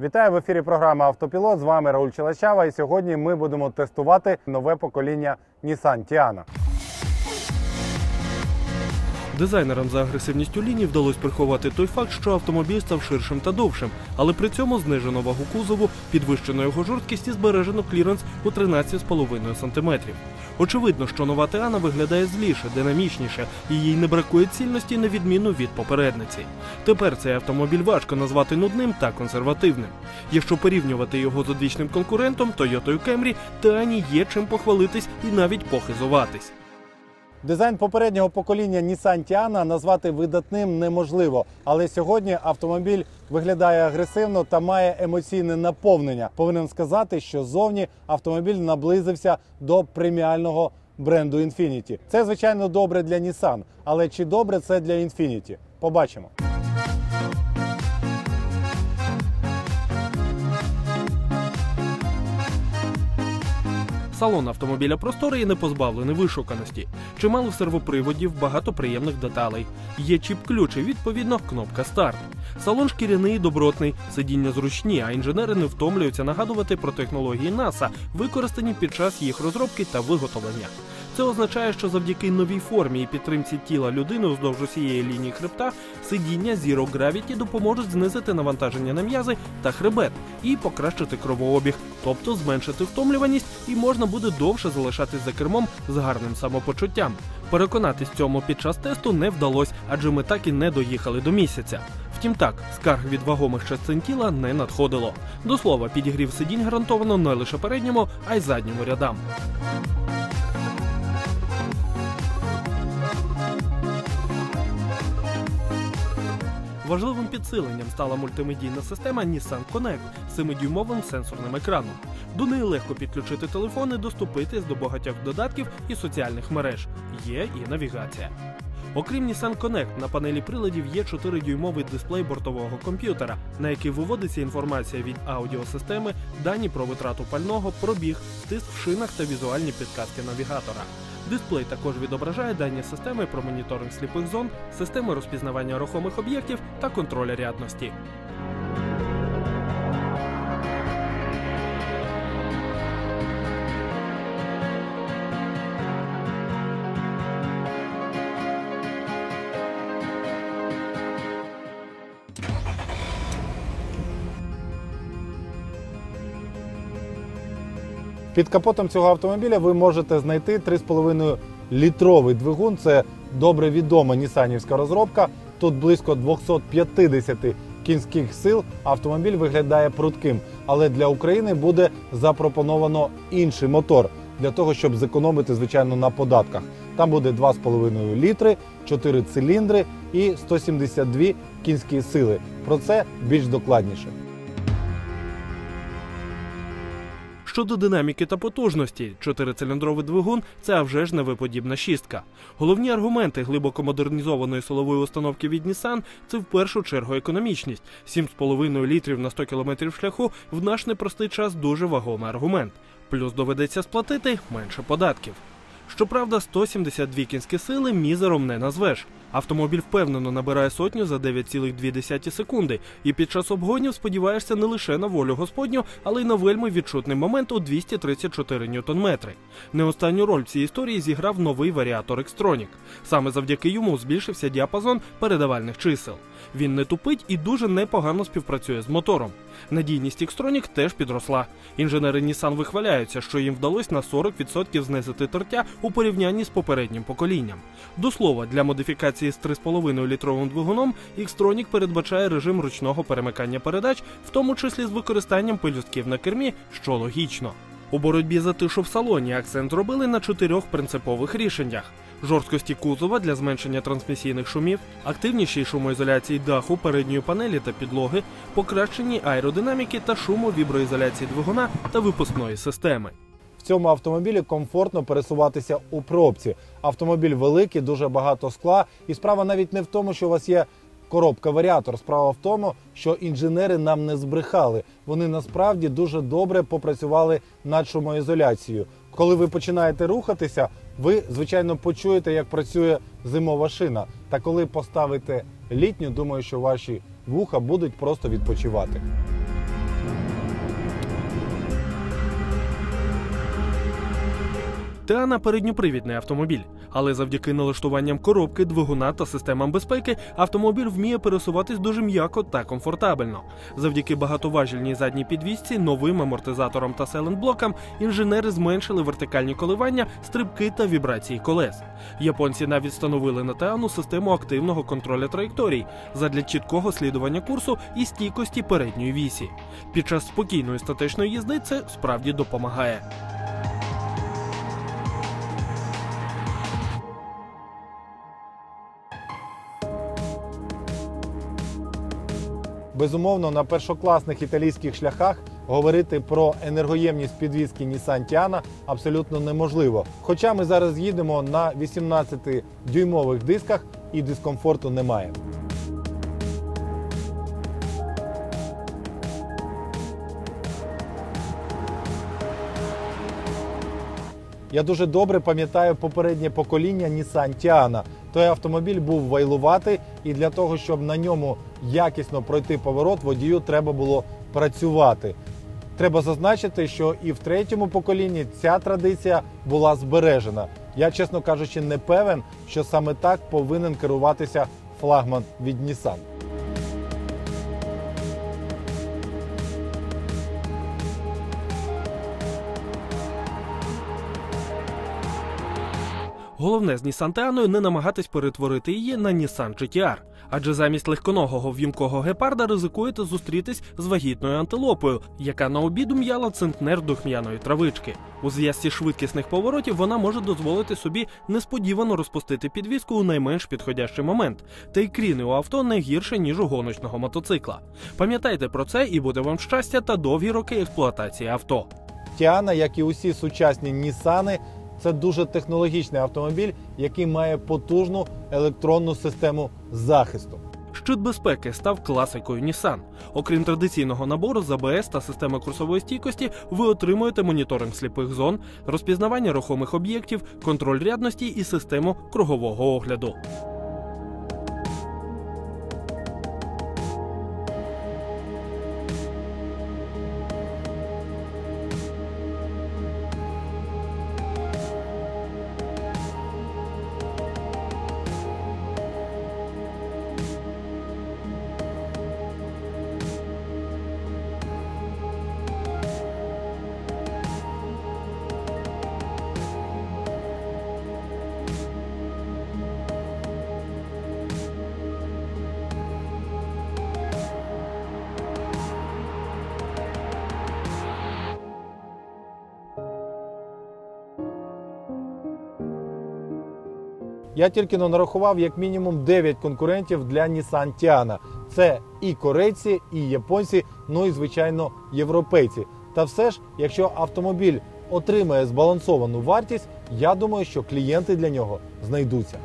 Вітаю в ефірі Програма Автопілот. З вами Рауль Челачава. І сьогодні ми будемо тестувати нове покоління Nissan Tiana. Дизайнерам за агресивністю лінії вдалося приховати той факт, що автомобіль став ширшим та довшим, але при цьому знижено вагу кузову, підвищено його жорсткість і збережено кліренс у 13,5 см. Очевидно, що нова Теана виглядає зліше, динамічніше, і їй не бракує цільності на відміну від попередниці. Тепер цей автомобіль важко назвати нудним та консервативним. Якщо порівнювати його з одвічним конкурентом Toyota Camry, Теані є чим похвалитись і навіть похизуватись. Дизайн попереднього покоління Nissan Tiana назвати видатним неможливо, але сьогодні автомобіль виглядає агресивно та має емоційне наповнення. Повинен сказати, що зовні автомобіль наблизився до преміального бренду Infiniti. Це звичайно добре для Nissan, але чи добре це для Infiniti? Побачимо. Салон автомобіля просторий і не позбавлений вишуканості. Чимало сервоприводів, багато приємних деталей. Є чіп-ключ і відповідно кнопка старт. Салон шкіряний і добротний, сидіння зручні, а інженери не втомлюються нагадувати про технології НАСА, використані під час їх розробки та виготовлення. Це означає, що завдяки новій формі і підтримці тіла людини уздовж усієї лінії хребта сидіння Zero Gravity допоможуть знизити навантаження на м'язи та хребет і покращити кровообіг, тобто зменшити втомлюваність, і можна буде довше залишатись за кермом з гарним самопочуттям. Переконатись цьому під час тесту не вдалося, адже ми так і не доїхали до місяця. Втім так, скарг від вагомих частин тіла не надходило. До слова, підігрів сидінь гарантовано не лише передньому, а й задньому рядам. Важливим підсиленням стала мультимедійна система Nissan Connect з 7-дюймовим сенсорним екраном. До неї легко підключити телефон і доступитись до багатьох додатків і соціальних мереж. Є і навігація. Окрім Nissan Connect, на панелі приладів є 4-дюймовий дисплей бортового комп'ютера, на який виводиться інформація від аудіосистеми, дані про витрату пального, пробіг, тиск в шинах та візуальні підказки навігатора. Дисплей також відображає дані системи про моніторинг сліпих зон, системи розпізнавання рухомих об'єктів та контроля рядності. Під капотом цього автомобіля ви можете знайти 3,5 літровий двигун. Це добре відома нісанівська розробка. Тут близько 250 кінських сил. Автомобіль виглядає прудким, але для України буде запропоновано інший мотор для того, щоб зекономити звичайно на податках. Там буде 2,5 літри, 4 циліндри і 172 кінські сили. Про це більш докладніше. Щодо динаміки та потужності, чотирициліндровий двигун це вже ж невиподібна шістка. Головні аргументи глибоко модернізованої силової установки від Nissan – це в першу чергу економічність. 7,5 літрів на 100 км шляху в наш непростий час дуже вагомий аргумент. Плюс доведеться сплатити менше податків. Щоправда, 172 кінські сили мізером не назвеш. Автомобіль впевнено набирає сотню за 9,2 секунди, і під час обгонів сподіваєшся не лише на волю господню, але й на вельми відчутний момент у 234 ньютон-метри. Не останню роль в цій історії зіграв новий варіатор Xtronic. Саме завдяки йому збільшився діапазон передавальних чисел. Він не тупить і дуже непогано співпрацює з мотором. Надійність Xtronic теж підросла. Інженери Nissan вихваляються, що їм вдалося на 40% знизити тертя у порівнянні з попереднім поколінням. До слова, для модифікації з 3,5 літровим двигуном Xtronic передбачає режим ручного перемикання передач, в тому числі з використанням пелюстків на кермі, що логічно. У боротьбі за тишу в салоні акцент робили на чотирьох принципових рішеннях: жорсткості кузова для зменшення трансмісійних шумів, активнішій шумоізоляції даху, передньої панелі та підлоги, покращенні аеродинаміки та шумовіброізоляції двигуна та випускної системи. Цьому автомобілі комфортно пересуватися у пробці. Автомобіль великий, дуже багато скла. І справа навіть не в тому, що у вас є коробка варіатор. Справа в тому, що інженери нам не збрехали. Вони насправді дуже добре попрацювали над шумоізоляцією. Коли ви починаєте рухатися, ви звичайно почуєте, як працює зимова шина. Та коли поставите літню, думаю, що ваші вуха будуть просто відпочивати. Теана передньопривідний автомобіль, але завдяки налаштуванням коробки, двигуна та системам безпеки автомобіль вміє пересуватись дуже м'яко та комфортабельно. Завдяки багатоважільній задній підвісці, новим амортизаторам та селенблокам інженери зменшили вертикальні коливання, стрибки та вібрації колес. Японці навіть встановили на Теану систему активного контролю траєкторій задля чіткого слідування курсу і стійкості передньої вісі. Під час спокійної статичної їзди це справді допомагає. Безумовно, на першокласних італійських шляхах говорити про енергоємність підвізки Nissan Tiana абсолютно неможливо. Хоча ми зараз їдемо на 18-дюймових дисках і дискомфорту немає. Я дуже добре пам'ятаю попереднє покоління Nissan Tiana. Той автомобіль був вайлуватий, і для того, щоб на ньому якісно пройти поворот, водію треба було працювати. Треба зазначити, що і в третьому поколінні ця традиція була збережена. Я, чесно кажучи, не певен, що саме так повинен керуватися флагман від Nissan. Головне з Nissan Теаною не намагатись перетворити її на Nissan GTR, адже замість легконогого в'їмкого гепарда ризикуєте зустрітись з вагітною антилопою, яка на обіду м'яла центнер духм'яної травички. У зв'язці швидкісних поворотів вона може дозволити собі несподівано розпустити підвіску у найменш підходящий момент, та й кріни у авто не гірше ніж у гоночного мотоцикла. Пам'ятайте про це і буде вам щастя та довгі роки експлуатації авто. Тіана, як і усі сучасні Нісани, це дуже технологічний автомобіль, який має потужну електронну систему захисту. Щит безпеки став класикою Nissan. Окрім традиційного набору з АБС та системи курсової стійкості, ви отримуєте моніторинг сліпих зон, розпізнавання рухомих об'єктів, контроль рядності і систему кругового огляду. Я тільки но нарахував як мінімум 9 конкурентів для Nissan Тіана. Це і корейці, і японці, ну і звичайно європейці. Та все ж, якщо автомобіль отримає збалансовану вартість, я думаю, що клієнти для нього знайдуться.